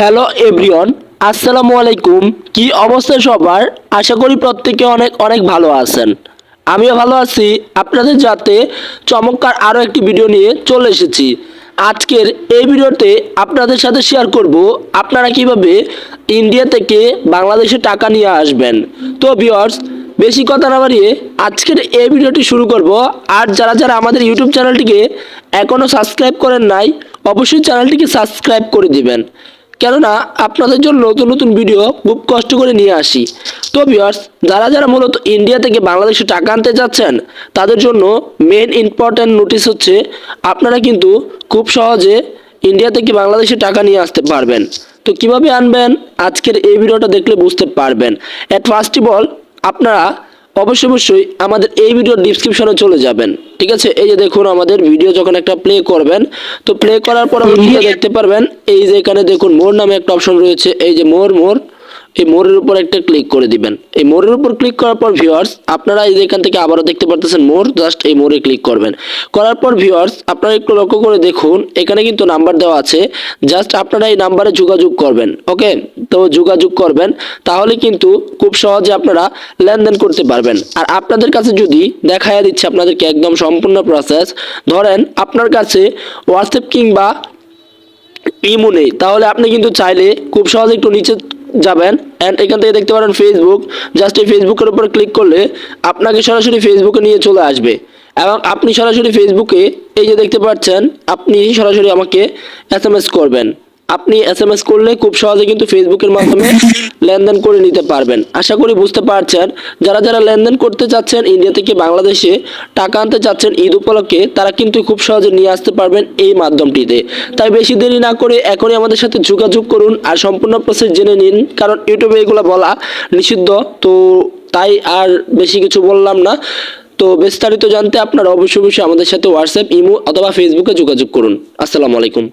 Hello everyone আসসালামু আলাইকুম। কি অবস্থা সবার? আশা করি প্রত্যেকে অনেক অনেক ভালো আছেন। আমিও ভালো আছি। আপনাদের যাতে চমৎকার আরও একটি ভিডিও নিয়ে চলে এসেছি। আজকের এই ভিডিওতে আপনাদের সাথে শেয়ার করব, আপনারা কীভাবে ইন্ডিয়া থেকে বাংলাদেশে টাকা নিয়ে আসবেন। তো ভিউয়ার্স বেশি কথা না বাড়িয়ে আজকের এই ভিডিওটি শুরু করব। আর যারা যারা আমাদের ইউটিউব চ্যানেলটিকে এখনও সাবস্ক্রাইব করেন নাই, অবশ্যই চ্যানেলটিকে সাবস্ক্রাইব করে দিবেন। কেননা আপনাদের জন্য নতুন নতুন ভিডিও খুব কষ্ট করে নিয়ে আসি। তো ভিউয়ার্স যারা যারা মূলত ইন্ডিয়া থেকে বাংলাদেশে টাকা আনতে যাচ্ছেন, তাদের জন্য মেন ইম্পর্ট্যান্ট নোটিশ হচ্ছে, আপনারা কিন্তু খুব সহজে ইন্ডিয়া থেকে বাংলাদেশে টাকা নিয়ে আসতে পারবেন। তো কীভাবে আনবেন? আজকের এই ভিডিওটা দেখলে বুঝতে পারবেন। অ্যাট ফার্স্ট অফ অল আপনারা অবশ্যই অবশ্যই আমাদের এই ভিডিওর ডিসক্রিপশনে চলে যাবেন। ঠিক আছে? এই যে দেখুন আমাদের ভিডিও যখন একটা প্লে করবেন তো প্লে করার পর আপনি দেখতে পারবেন এই যে এখানে দেখুন মোর নামে একটা অপশন রয়েছে। এই যে মোর মোর এই মোরের উপর একটা ক্লিক করে দিবেন। এই মোরের উপর ক্লিক করার পর ভিউয়ার্স আপনারা এই এখান থেকে আবারও দেখতে পারতেছেন মোর জাস্ট এই মোরে ক্লিক করবেন। করার পর ভিউয়ার্স আপনারা একটু লক্ষ্য করে দেখুন, এখানে কিন্তু নাম্বার দেওয়া আছে। জাস্ট আপনারা এই নাম্বারে যোগাযোগ করবেন ওকে তো যোগাযোগ করবেন, তাহলে কিন্তু খুব সহজে আপনারা লেনদেন করতে পারবেন। আর আপনাদের কাছে যদি দেখাইয়া দিচ্ছে আপনাদেরকে একদম সম্পূর্ণ প্রসেস ধরেন আপনার কাছে হোয়াটসঅ্যাপ কিংবা ইমো নেই, তাহলে আপনি কিন্তু চাইলে খুব সহজে একটু নিচে যাবেন অ্যান্ড এখান থেকে দেখতে পারেন ফেসবুক জাস্ট এই ফেসবুকের উপর ক্লিক করলে আপনাকে সরাসরি ফেসবুকে নিয়ে চলে আসবে। এবং আপনি সরাসরি ফেসবুকে এই যে দেখতে পাচ্ছেন, আপনি সরাসরি আমাকে এস করবেন। আপনি এস এম এস করলে খুব সহজে কিন্তু ফেসবুকের মাধ্যমে লেনদেন করে নিতে পারবেন। আশা করি বুঝতে পারছেন, যারা যারা লেনদেন করতে চাচ্ছেন ইন্ডিয়া থেকে বাংলাদেশে টাকা আনতে চাচ্ছেন ঈদ উপলক্ষে, তারা কিন্তু খুব সহজে নিয়ে আসতে পারবেন এই মাধ্যমটিতে। তাই বেশি দেরি না করে এখনই আমাদের সাথে যোগাযোগ করুন আর সম্পূর্ণ প্রসেস জেনে নিন, কারণ ইউটিউবে এগুলো বলা নিষিদ্ধ, তো তাই আর বেশি কিছু বললাম না। তো বিস্তারিত জানতে আপনারা অবশ্যই অবশ্যই আমাদের সাথে হোয়াটসঅ্যাপ ইমো অথবা ফেসবুকে যোগাযোগ করুন। আসসালামু আলাইকুম।